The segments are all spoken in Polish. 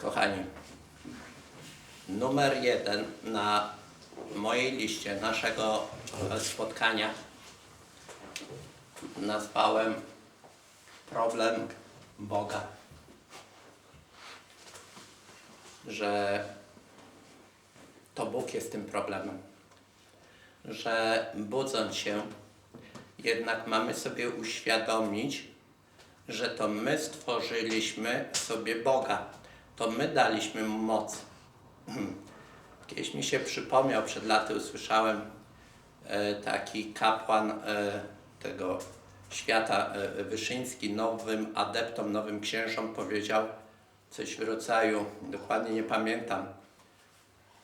Kochani, numer jeden na mojej liście naszego spotkania nazwałem problem Boga. Że to Bóg jest tym problemem. Że budząc się, jednak mamy sobie uświadomić, że to my stworzyliśmy sobie Boga. To my daliśmy mu moc. Kiedyś mi się przypomniał, przed laty usłyszałem e, taki kapłan e, tego świata e, Wyszyński, nowym adeptom, nowym księżom powiedział coś w rodzaju, dokładnie nie pamiętam,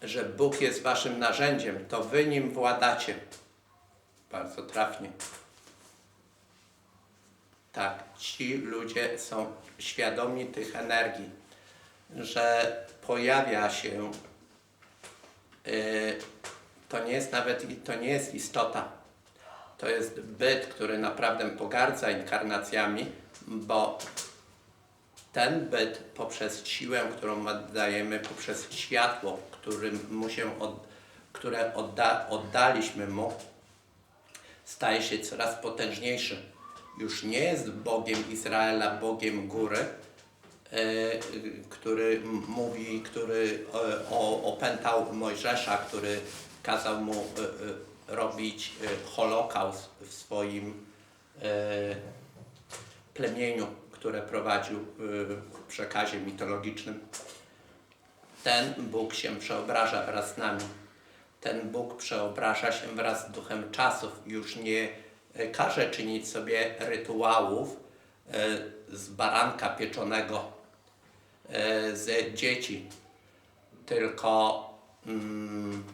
że Bóg jest waszym narzędziem, to wy nim władacie. Bardzo trafnie. Tak, ci ludzie są świadomi tych energii, że pojawia się, y, to nie jest nawet, to nie jest istota, to jest byt, który naprawdę pogardza inkarnacjami, bo ten byt poprzez siłę, którą mu dajemy, poprzez światło, którym mu się od, które odda, oddaliśmy mu, staje się coraz potężniejszy. Już nie jest Bogiem Izraela, Bogiem góry, który m- mówi, który e, opętał Mojżesza, który kazał mu e, e, robić e, holokaust w swoim e, plemieniu, które prowadził e, w przekazie mitologicznym. Ten Bóg się przeobraża wraz z nami. Ten Bóg przeobraża się wraz z duchem czasów. Już nie e, każe czynić sobie rytuałów e, z baranka pieczonego, e, z dzieci, tylko mm,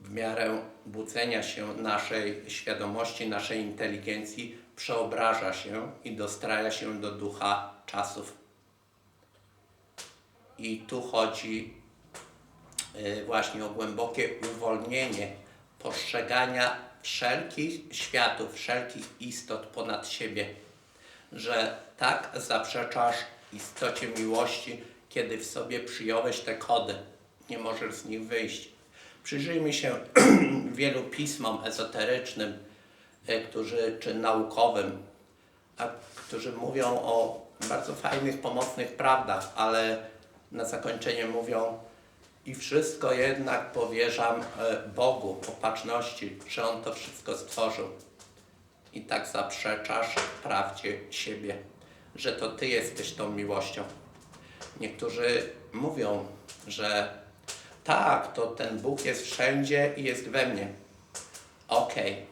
w miarę budzenia się naszej świadomości, naszej inteligencji przeobraża się i dostraja się do ducha czasów. I tu chodzi y, właśnie o głębokie uwolnienie postrzegania wszelkich światów, wszelkich istot ponad siebie. Że tak zaprzeczasz istocie miłości, kiedy w sobie przyjąłeś te kody. Nie możesz z nich wyjść. Przyjrzyjmy się wielu pismom ezoterycznym, y, którzy, czy naukowym, a którzy mówią o bardzo fajnych, pomocnych prawdach, ale na zakończenie mówią i wszystko jednak powierzam e, Bogu, opatrzności, że On to wszystko stworzył. I tak zaprzeczasz prawdzie siebie, że to Ty jesteś tą miłością. Niektórzy mówią, że tak, to ten Bóg jest wszędzie i jest we mnie. Okej,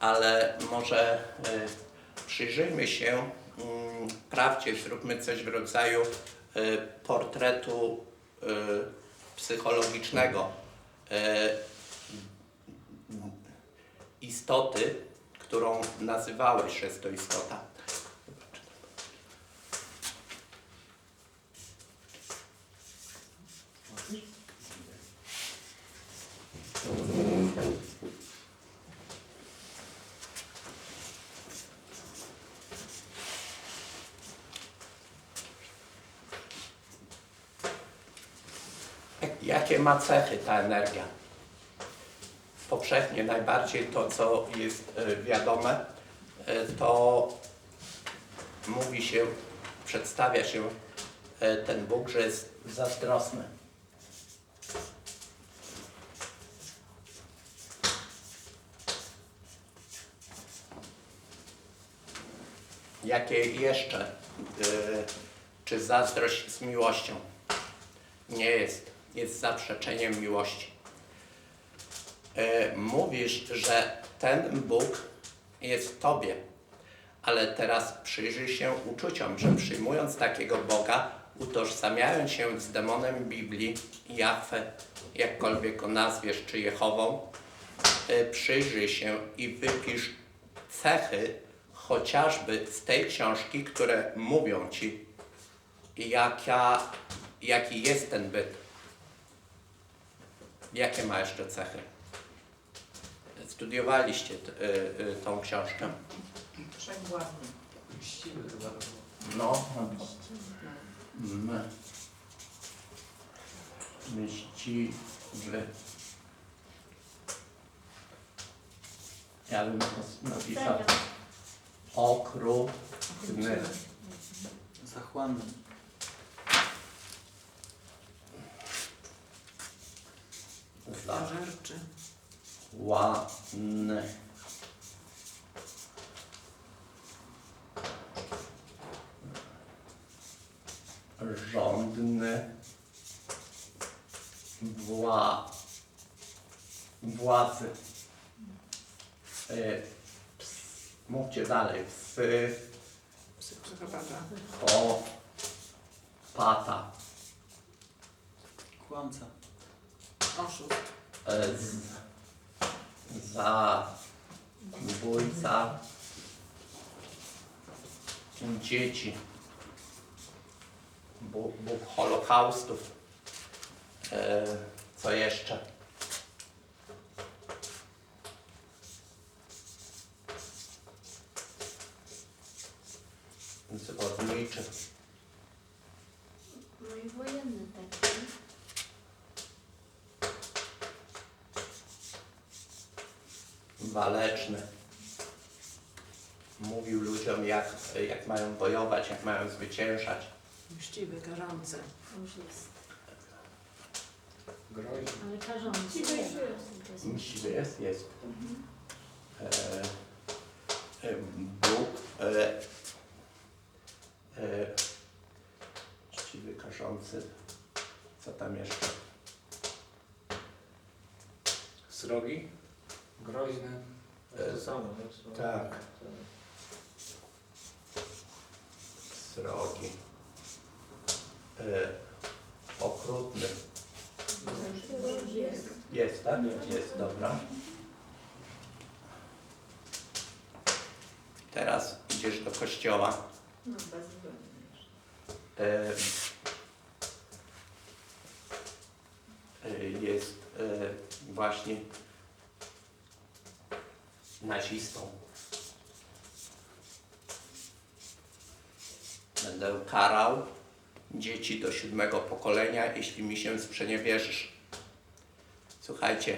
ale może y, przyjrzyjmy się mm, prawdzie, zróbmy coś w rodzaju y, portretu y, psychologicznego y, istoty, którą nazywałeś, że jest to istota. Jakie ma cechy ta energia? Powszechnie najbardziej to, co jest e, wiadome, e, to mówi się, przedstawia się e, ten Bóg, że jest zazdrosny. Jakie jeszcze? Czy zazdrość z miłością? Nie jest. Jest zaprzeczeniem miłości. E, Mówisz, że ten Bóg jest w Tobie, ale teraz przyjrzyj się uczuciom, że przyjmując takiego Boga, utożsamiając się z demonem Biblii, Jahwe, jakkolwiek go nazwiesz, czy Jehową, e, przyjrzyj się i wypisz cechy chociażby z tej książki, które mówią Ci, jaka, jaki jest ten byt. Jakie ma jeszcze cechy? Studiowaliście t, y, y, tą książkę. Wszechwładny. Mściwy chyba to było. No, M. Mściwy. Ja bym to napisał okrutny. Zachłanny. Pożerczy. Ładny. Rządny. Wła. Władzy. E, ps, mówcie dalej. Psy. Psychopata. Ko. Pata. Kłamca. Oszust. E, z, za. Bójca. Dzieci. Bóg, Bóg Holokaustów. E, co jeszcze? Zbrodniczy. No i wojenny taki. Waleczny. Mówił ludziom, jak, jak mają bojować, jak mają zwyciężać. Mściwy, karzący. To już jest. Groźny. Ale karzący. Mściwy jest. Jest? Jest. E, e, Bóg. E, e, mściwy, karzący. Co tam jeszcze? Srogi. Groźny. To E, to samo, nie? Srogi. tak. Srogi. E, okrutny. Jest. Jest, tak? Jest, dobra. Teraz idziesz do kościoła. No. E, e, jest e, właśnie nazistą. Będę karał dzieci do siódmego pokolenia, jeśli mi się sprzeniewierzysz. Słuchajcie,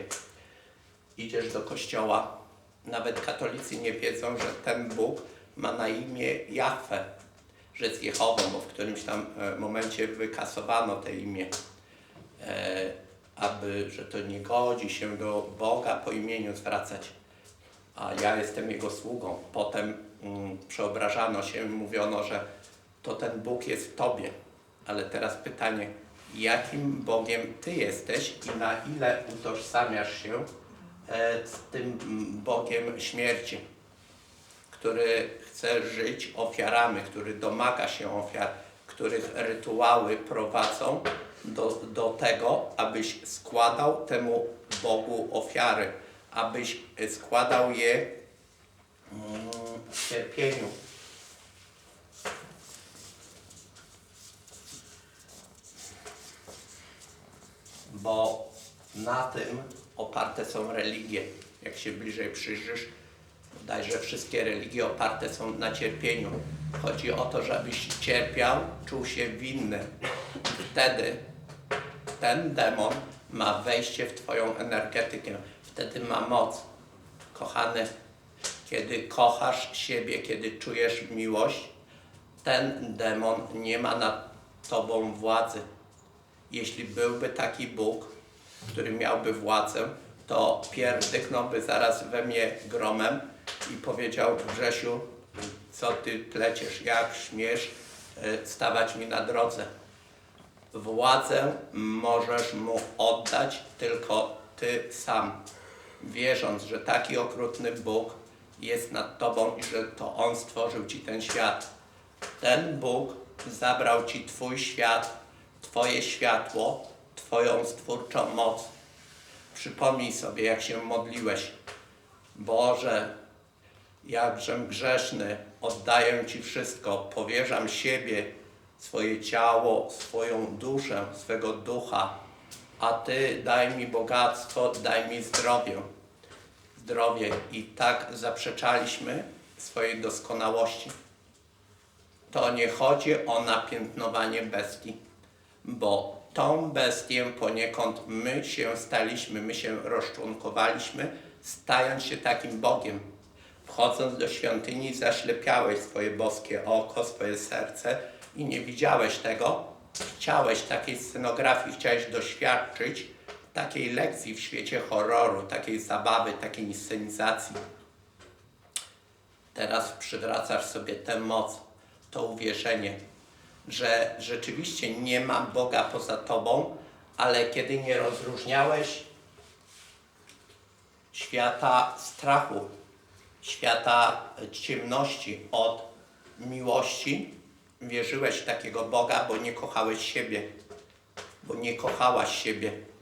idziesz do kościoła, nawet katolicy nie wiedzą, że ten Bóg ma na imię Jahwe, że jest Jehową, bo w którymś tam e, momencie wykasowano te imię, e, aby, że to nie godzi się do Boga po imieniu zwracać, a ja jestem Jego sługą. Potem mm, przeobrażano się, mówiono, że to ten Bóg jest w Tobie. Ale teraz pytanie, jakim Bogiem Ty jesteś i na ile utożsamiasz się e, z tym mm, Bogiem śmierci, który chce żyć ofiarami, który domaga się ofiar, których rytuały prowadzą do, do tego, abyś składał temu Bogu ofiary, abyś składał je mm, w cierpieniu. bo na tym oparte są religie. Jak się bliżej przyjrzysz, daj, że wszystkie religie oparte są na cierpieniu. Chodzi o to, żebyś cierpiał, czuł się winny. Wtedy ten demon ma wejście w Twoją energetykę. Wtedy ma moc. Kochany, kiedy kochasz siebie, kiedy czujesz miłość, ten demon nie ma nad Tobą władzy. Jeśli byłby taki Bóg, który miałby władzę, to pierdyknąłby zaraz we mnie gromem i powiedział Grzesiu, co ty pleciesz, jak śmiesz e, stawać mi na drodze. Władzę możesz mu oddać tylko ty sam, wierząc, że taki okrutny Bóg jest nad tobą i że to On stworzył ci ten świat. Ten Bóg zabrał ci twój świat, twoje światło, twoją stwórczą moc. Przypomnij sobie, jak się modliłeś. Boże, jakżem grzeszny, oddaję Ci wszystko, powierzam siebie, swoje ciało, swoją duszę, swego ducha, a Ty daj mi bogactwo, daj mi zdrowie. Zdrowie i tak zaprzeczaliśmy swojej doskonałości. to nie chodzi o napiętnowanie bestii, bo tą bestię poniekąd my się staliśmy, my się rozczłonkowaliśmy, stając się takim Bogiem. Wchodząc do świątyni, zaślepiałeś swoje boskie oko, swoje serce i nie widziałeś tego. Chciałeś takiej scenografii, chciałeś doświadczyć takiej lekcji w świecie horroru, takiej zabawy, takiej inscenizacji. Teraz przywracasz sobie tę moc, to uwierzenie, że rzeczywiście nie ma Boga poza tobą, ale kiedy nie rozróżniałeś świata strachu, świata ciemności od miłości, wierzyłeś takiego Boga, bo nie kochałeś siebie, bo nie kochałaś siebie.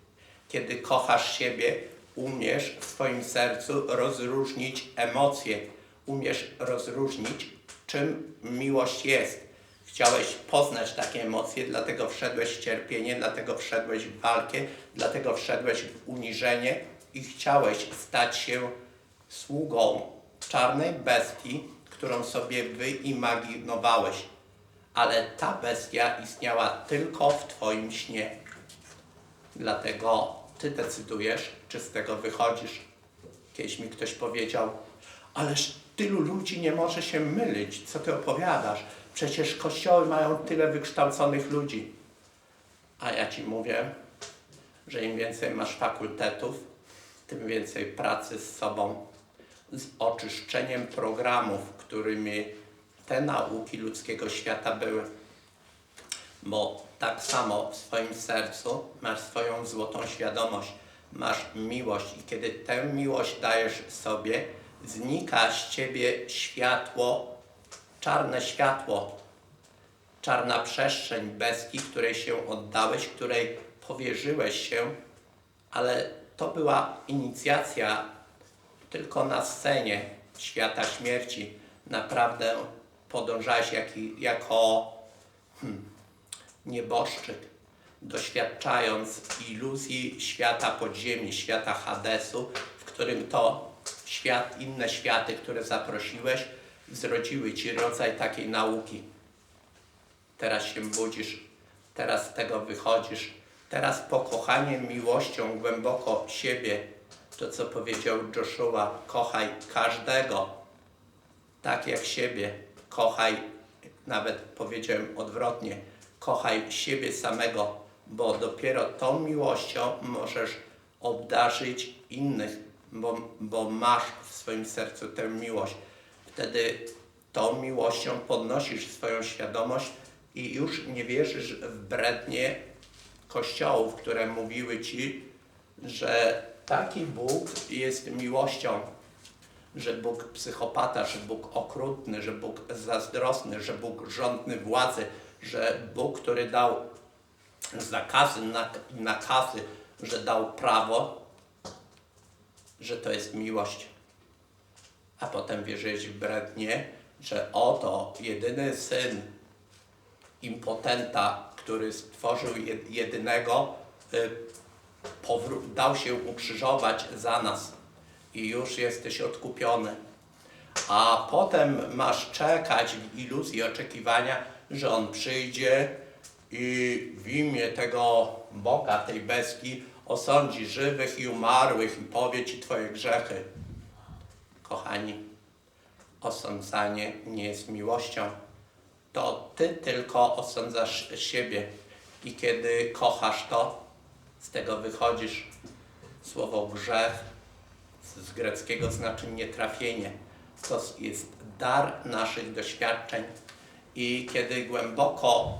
Kiedy kochasz siebie, umiesz w swoim sercu rozróżnić emocje, umiesz rozróżnić, czym miłość jest. Chciałeś poznać takie emocje, dlatego wszedłeś w cierpienie, dlatego wszedłeś w walkę, dlatego wszedłeś w uniżenie i chciałeś stać się sługą czarnej bestii, którą sobie wyimaginowałeś. Ale ta bestia istniała tylko w Twoim śnie. Dlatego Ty decydujesz, czy z tego wychodzisz. Kiedyś mi ktoś powiedział, ależ tylu ludzi nie może się mylić, co Ty opowiadasz. Przecież kościoły mają tyle wykształconych ludzi. A ja Ci mówię, że im więcej masz fakultetów, tym więcej pracy z sobą, z oczyszczeniem programów, którymi te nauki ludzkiego świata były. Bo tak samo w swoim sercu masz swoją złotą świadomość, masz miłość i kiedy tę miłość dajesz sobie, znika z ciebie światło, czarne światło, czarna przestrzeń bestii, której się oddałeś, której powierzyłeś się, ale to była inicjacja tylko na scenie świata śmierci. Naprawdę podążałeś jak, jako hmm, nieboszczyk, doświadczając iluzji świata podziemi, świata Hadesu, w którym to świat, inne światy, które zaprosiłeś, zrodziły ci rodzaj takiej nauki. Teraz się budzisz, teraz z tego wychodzisz, teraz pokochaniem, miłością głęboko siebie, to co powiedział Joshua, kochaj każdego, tak jak siebie, kochaj, nawet powiedziałem odwrotnie, kochaj siebie samego, bo dopiero tą miłością możesz obdarzyć innych, bo, bo masz w swoim sercu tę miłość. Wtedy tą miłością podnosisz swoją świadomość i już nie wierzysz w brednie kościołów, które mówiły ci, że taki Bóg jest miłością, że Bóg psychopata, że Bóg okrutny, że Bóg zazdrosny, że Bóg żądny władzy, że Bóg, który dał zakazy nakazy, że dał prawo, że to jest miłość. A potem wierzyłeś w brednie, że oto jedyny syn impotenta, który stworzył jed- jedynego, y, dał się ukrzyżować za nas i już jesteś odkupiony. A potem masz czekać w iluzji oczekiwania, że on przyjdzie i w imię tego Boga, tej bestii, osądzi żywych i umarłych i powie ci twoje grzechy. Kochani, osądzanie nie jest miłością. To ty tylko osądzasz siebie i kiedy kochasz to, z tego wychodzisz. Słowo grzech z z greckiego znaczy nietrafienie. To jest dar naszych doświadczeń i kiedy głęboko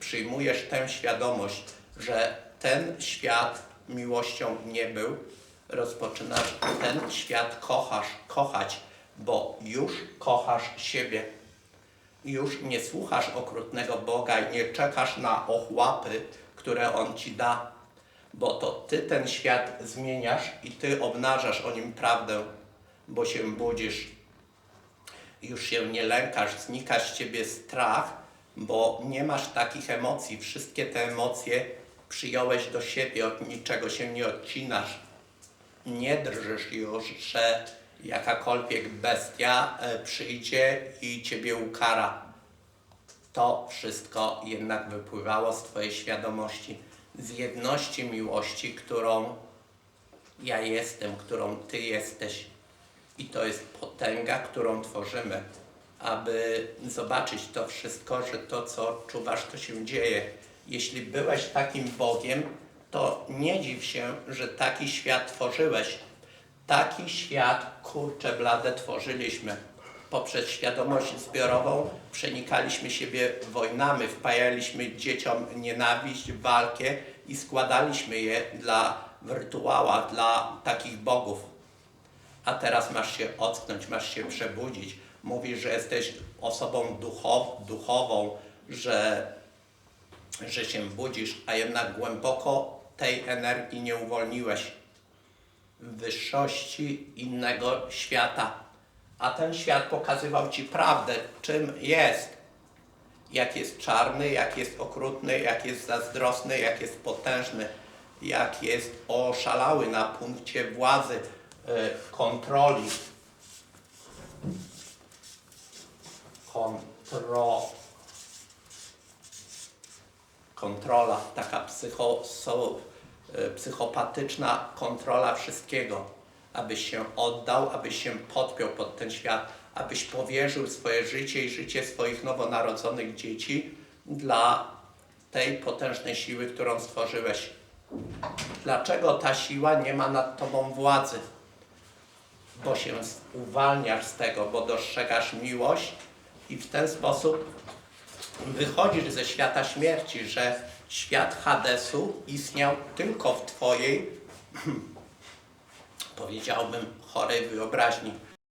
przyjmujesz tę świadomość, że ten świat miłością nie był, rozpoczynasz ten świat kochasz, kochać, bo już kochasz siebie. Już nie słuchasz okrutnego Boga i nie czekasz na ochłapy, które On ci da, bo to Ty ten świat zmieniasz i Ty obnażasz o nim prawdę, bo się budzisz. Już się nie lękasz, znika z Ciebie strach, bo nie masz takich emocji. Wszystkie te emocje przyjąłeś do siebie, od niczego się nie odcinasz. Nie drżysz już, że jakakolwiek bestia e, przyjdzie i ciebie ukara. To wszystko jednak wypływało z Twojej świadomości, z jedności miłości, którą ja jestem, którą Ty jesteś. I to jest potęga, którą tworzymy, aby zobaczyć to wszystko, że to, co czuwasz, to się dzieje. Jeśli byłeś takim Bogiem, to nie dziw się, że taki świat tworzyłeś. Taki świat, kurcze blade, tworzyliśmy. Poprzez świadomość zbiorową przenikaliśmy siebie wojnami, wpajaliśmy dzieciom nienawiść, walkę i składaliśmy je dla w rytuałach, dla takich bogów. A teraz masz się ocknąć, masz się przebudzić. Mówisz, że jesteś osobą duchow, duchową, że, że się budzisz, a jednak głęboko tej energii nie uwolniłeś wyższości innego świata. A ten świat pokazywał Ci prawdę, czym jest. Jak jest czarny, jak jest okrutny, jak jest zazdrosny, jak jest potężny, jak jest oszalały na punkcie władzy, kontroli. Kontro, kontrola, taka psycho, so, e, psychopatyczna kontrola wszystkiego, abyś się oddał, abyś się podpiął pod ten świat, abyś powierzył swoje życie i życie swoich nowonarodzonych dzieci dla tej potężnej siły, którą stworzyłeś. Dlaczego ta siła nie ma nad tobą władzy? Bo się uwalniasz z tego, bo dostrzegasz miłość i w ten sposób wychodzisz ze świata śmierci, że świat Hadesu istniał tylko w Twojej, powiedziałbym, chorej wyobraźni.